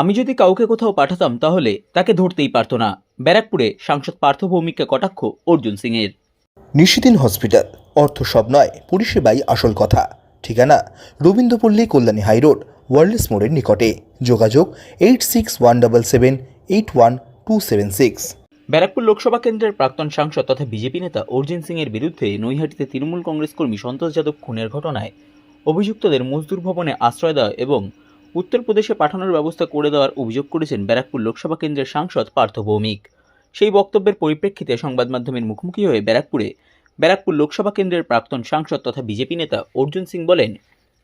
আমি যদি কাউকে কোথাও পাঠাতাম তাহলে তাকে ধরতেই পারতো না। ব্যারাকপুরে সাংসদ পার্থ ভৌমিককে কটাক্ষ অর্জুন সিংয়ের। নিশিদিন হসপিটাল অর্থ সব নয় পরিষেবাই আসল কথা। ঠিকানা রবীন্দ্রপল্লী কল্যাণী হাইরোড ওয়ার্ল্ডস মোড়ের নিকটে। যোগাযোগ eight six one double seven eight one two seven six. Barrackpore Lok Sabha কেন্দ্রের প্রাক্তন সাংসদ তথা বিজেপি নেতা অর্জুন সিংয়ের বিরুদ্ধে নৈহাটিতে তৃণমূল কংগ্রেস কর্মী সন্তোষ যাদব খুনের ঘটনায় অভিযুক্তদের মজদুর ভবনে আশ্রয় দেওয়া এবং উত্তরপ্রদেশে পাঠানোর ব্যবস্থা করে দেওয়ার অভিযোগ করেছেন ব্যারাকপুর লোকসভা কেন্দ্রের সাংসদ পার্থ ভৌমিক। সেই বক্তব্যের পরিপ্রেক্ষিতে সংবাদ মাধ্যমের মুখোমুখি হয়ে ব্যারাকপুরে ব্যারাকপুর লোকসভা কেন্দ্রের প্রাক্তন সাংসদ তথা বিজেপি নেতা অর্জুন সিং বলেন,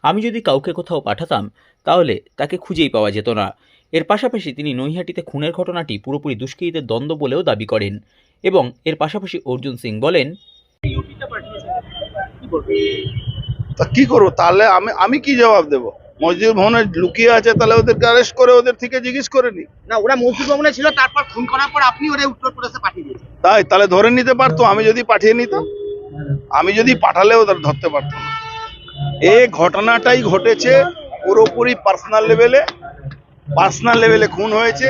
আমি যদি কাউকে কোথাও পাঠাতাম, তাহলে তাকে খুঁজেই পাওয়া যেত না। এর পাশাপাশি তিনি নৈহাটিতে খুনের ঘটনাটি পুরোপুরি দুষ্কৃতীদের দ্বন্দ্ব বলেও দাবি করেন এবং এর পাশাপাশি অর্জুন সিং বলেন কি করব? তাহলে আমি আমি কি জবাব দেবো? মসজিদ ভবনে লুকিয়ে আছে তাহলে ওদেরকে অ্যারেস্ট করে ওদের থেকে জিজ্ঞেস করে নি। না ওরা মসজিদ ভবনে ছিল তারপর খুন করার পর আপনি ওরা উত্তরপ্রদেশে পাঠিয়ে দিয়েছেন। তাই? তাহলে ধরে নিতে পারতো আমি যদি পাঠিয়ে নিতাম? আমি যদি পাঠালে ওদের ধরতে পারতো না। এই ঘটনাটাই ঘটেছে পুরোপুরি পার্সোনাল লেভেলে পার্সোনাল লেভেলে খুন হয়েছে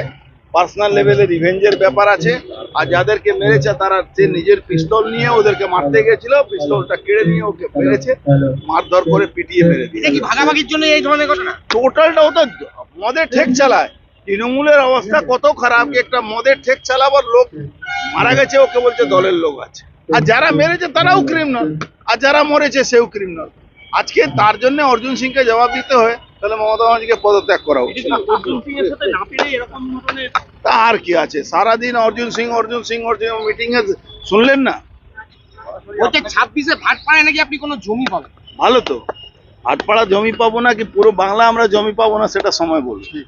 পার্সোনাল লেভেলে রিভেঞ্জের ব্যাপার আছে। আর যাদেরকে মেরেছে তারা যে নিজের পিস্তল নিয়ে ওদেরকে মারতে গেছিল পিস্তলটা কেড়ে নিয়ে ওকে মেরেছে মারধর করে পিটিয়ে মেরে দিয়েছে। কি ভাগাভাগির জন্য এই ধরনের ঘটনা? টোটালটা ও তো মদের ঠেক চালায়। তৃণমূলের অবস্থা কত খারাপ একটা মদের ঠেক চালাবার লোক মারা গেছে ওকে বলছে দলের লোক আছে। আর যারা মেরেছে তারাও ক্রিমিনাল আর যারা মরেছে সেও ক্রিমিনাল আজকে তার জন্য অর্জুন সিংকে জবাব দিতে হয় তাহলে মমতা ব্যানার্জিকে পদত্যাগ করা উচিত তা আর কি আছে? সারাদিন অর্জুন সিং অর্জুন সিং অর্জুন মিটিং এ শুনলেন না? ছাব্বিশে ভাট পাড়ায় নাকি আপনি কোনো জমি পাবেন? ভালো তো। আটপাড়া জমি পাবো না কি পুরো বাংলা আমরা জমি পাবো না সেটা সময় বলবে।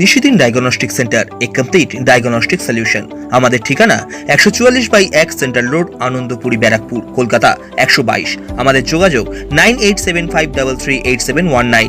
নিশিদিন ডায়াগনস্টিক সেন্টার এ কমপ্লিট ডায়াগনস্টিক সলিউশন আমাদের ঠিকানা একশো চুয়াল্লিশ বাই এক সেন্ট্রাল রোড আনন্দপুরি ব্যারাকপুর কলকাতা একশো বাইশ। আমাদের যোগাযোগ nine eight seven five double three eight seven one nine.